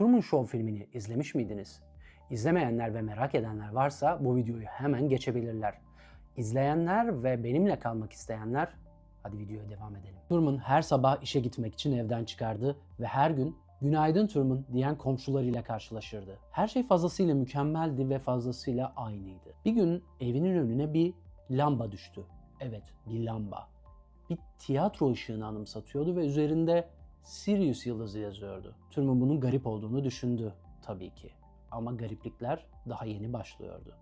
Truman Show filmini izlemiş miydiniz? İzlemeyenler ve merak edenler varsa bu videoyu hemen geçebilirler. İzleyenler ve benimle kalmak isteyenler hadi videoya devam edelim. Truman her sabah işe gitmek için evden çıkardı ve her gün günaydın Truman diyen komşularıyla karşılaşırdı. Her şey fazlasıyla mükemmeldi ve fazlasıyla aynıydı. Bir gün evinin önüne bir lamba düştü. Evet, bir lamba. Bir tiyatro ışığını anımsatıyordu ve üzerinde Sirius yıldızı yazıyordu. Truman bunun garip olduğunu düşündü tabii ki. Ama gariplikler daha yeni başlıyordu.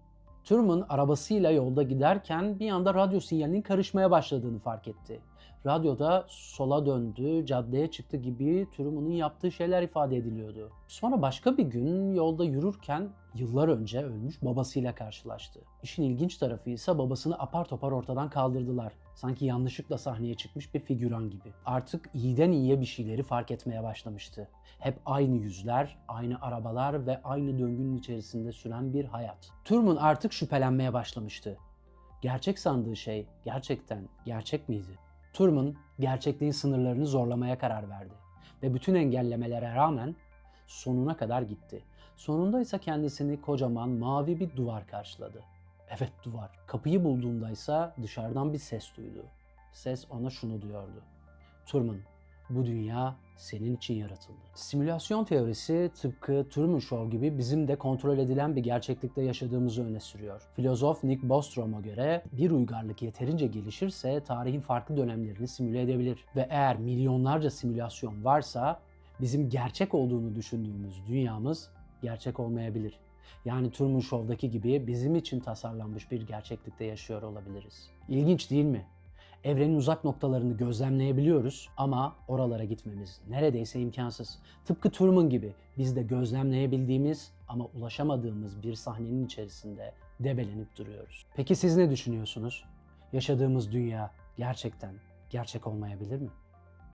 Truman arabasıyla yolda giderken bir anda radyo sinyalinin karışmaya başladığını fark etti. Radyoda sola döndü, caddeye çıktı gibi Truman'ın yaptığı şeyler ifade ediliyordu. Sonra başka bir gün yolda yürürken yıllar önce ölmüş babasıyla karşılaştı. İşin ilginç tarafı ise babasını apar topar ortadan kaldırdılar. Sanki yanlışlıkla sahneye çıkmış bir figüran gibi. Artık iyiden iyiye bir şeyleri fark etmeye başlamıştı. Hep aynı yüzler, aynı arabalar ve aynı döngünün içerisinde süren bir hayat. Turman artık şüphelenmeye başlamıştı. Gerçek sandığı şey gerçekten gerçek miydi? Turman gerçekliğin sınırlarını zorlamaya karar verdi ve bütün engellemelere rağmen sonuna kadar gitti. Sonunda ise kendisini kocaman mavi bir duvar karşıladı. Evet duvar. Kapıyı bulduğunda ise dışarıdan bir ses duydu. Ses ona şunu diyordu. Turman, bu dünya senin için yaratıldı. Simülasyon teorisi tıpkı Truman Show gibi bizim de kontrol edilen bir gerçeklikte yaşadığımızı öne sürüyor. Filozof Nick Bostrom'a göre bir uygarlık yeterince gelişirse tarihin farklı dönemlerini simüle edebilir. Ve eğer milyonlarca simülasyon varsa bizim gerçek olduğunu düşündüğümüz dünyamız gerçek olmayabilir. Yani Truman Show'daki gibi bizim için tasarlanmış bir gerçeklikte yaşıyor olabiliriz. İlginç değil mi? Evrenin uzak noktalarını gözlemleyebiliyoruz ama oralara gitmemiz neredeyse imkansız. Tıpkı Truman gibi biz de gözlemleyebildiğimiz ama ulaşamadığımız bir sahnenin içerisinde debelenip duruyoruz. Peki siz ne düşünüyorsunuz? Yaşadığımız dünya gerçekten gerçek olmayabilir mi?